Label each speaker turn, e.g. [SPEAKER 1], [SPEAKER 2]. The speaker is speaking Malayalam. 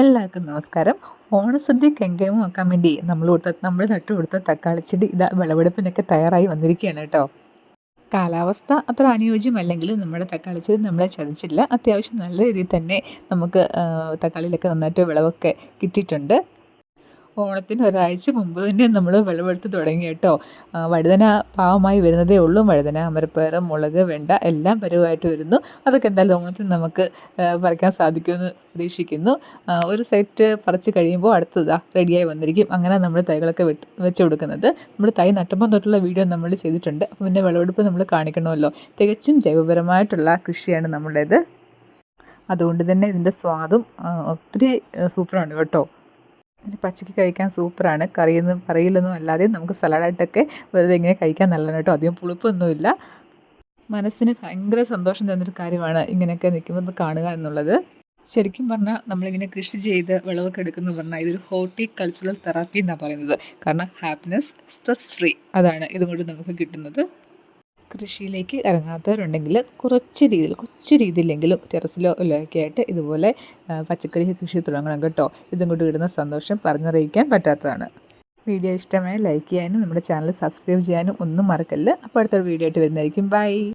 [SPEAKER 1] എല്ലാവർക്കും നമസ്കാരം. ഓണസദ്യക്ക് കെങ്കേമം ആക്കാൻ വേണ്ടി നമ്മൾ കൊടുത്ത നമ്മൾ നട്ടു കൊടുത്ത തക്കാളിച്ചെടി ഇതാ വിളവെടുപ്പിനൊക്കെ തയ്യാറായി വന്നിരിക്കുകയാണ് കേട്ടോ. കാലാവസ്ഥ അത്ര അനുയോജ്യമല്ലെങ്കിലും നമ്മുടെ തക്കാളിച്ചെടി നമ്മളെ ചതിച്ചില്ല. അത്യാവശ്യം നല്ല രീതിയിൽ തന്നെ നമുക്ക് തക്കാളിയിലൊക്കെ നന്നായിട്ട് വിളവൊക്കെ കിട്ടിയിട്ടുണ്ട്. ഓണത്തിന് ഒരാഴ്ച മുമ്പ് തന്നെ നമ്മൾ വിളവെടുത്ത് തുടങ്ങി കേട്ടോ. വഴുതന പാവമായി വരുന്നതേ ഉള്ളൂ. വഴുതന അമരപ്പയർ മുളക് വെണ്ട എല്ലാം പരുവായിട്ട് വരുന്നു. അതൊക്കെ എന്തായാലും ഓണത്തിന് നമുക്ക് പറിക്കാൻ സാധിക്കുമെന്ന് പ്രതീക്ഷിക്കുന്നു. ഒരു സെറ്റ് പറിച്ച് കഴിയുമ്പോൾ അടുത്തതാ റെഡിയായി വന്നിരിക്കും. അങ്ങനെ നമ്മൾ തൈകളൊക്കെ വെച്ച് കൊടുക്കുന്നത്. നമ്മൾ തൈ നട്ടുമ്പം തൊട്ടുള്ള വീഡിയോ നമ്മൾ ചെയ്തിട്ടുണ്ട്. അപ്പം പിന്നെ വിളവെടുപ്പ് നമ്മൾ കാണിക്കണമല്ലോ. തികച്ചും ജൈവപരമായിട്ടുള്ള കൃഷിയാണ് നമ്മളുടേത്. അതുകൊണ്ട് തന്നെ ഇതിന്റെ സ്വാദും ഒത്തിരി സൂപ്പറാണ് കേട്ടോ. പിന്നെ പച്ചയ്ക്ക് കഴിക്കാൻ സൂപ്പറാണ്. കറിയൊന്നും കറിയിലൊന്നും അല്ലാതെ നമുക്ക് സലാഡായിട്ടൊക്കെ വെറുതെ ഇങ്ങനെ കഴിക്കാൻ നല്ലതാണ് കേട്ടോ. അധികം പുളിപ്പൊന്നുമില്ല. മനസ്സിന് ഭയങ്കര സന്തോഷം തന്നൊരു കാര്യമാണ് ഇങ്ങനെയൊക്കെ നിൽക്കുമ്പോൾ കാണുക എന്നുള്ളത്. ശരിക്കും പറഞ്ഞാൽ നമ്മളിങ്ങനെ കൃഷി ചെയ്ത് വിളവൊക്കെ എടുക്കുന്നു പറഞ്ഞാൽ ഇതൊരു ഹോർട്ടി കൾച്ചറൽ തെറാപ്പി എന്നാണ് പറയുന്നത്. കാരണം ഹാപ്പിനെസ് സ്ട്രെസ് ഫ്രീ അതാണ് ഇതുകൊണ്ട് നമുക്ക് കിട്ടുന്നത്. കൃഷിയിലേക്ക് ഇറങ്ങാത്തവരുണ്ടെങ്കിൽ കുറച്ച് രീതിയിൽ കൊച്ചു രീതിയിലെങ്കിലും ടെറസിലോ ഒക്കെ ആയിട്ട് ഇതുപോലെ പച്ചക്കറി കൃഷി തുടങ്ങണം കേട്ടോ. ഇതും കൊണ്ട് കിട്ടുന്ന സന്തോഷം പറഞ്ഞറിയിക്കാൻ പറ്റാത്തതാണ്. വീഡിയോ ഇഷ്ടമായി ലൈക്ക് ചെയ്യാനും നമ്മുടെ ചാനൽ സബ്സ്ക്രൈബ് ചെയ്യാനും ഒന്നും മറക്കല്ല. അപ്പോൾ അടുത്തൊരു വീഡിയോ ആയിട്ട് വരുന്നതായിരിക്കും. ബൈ.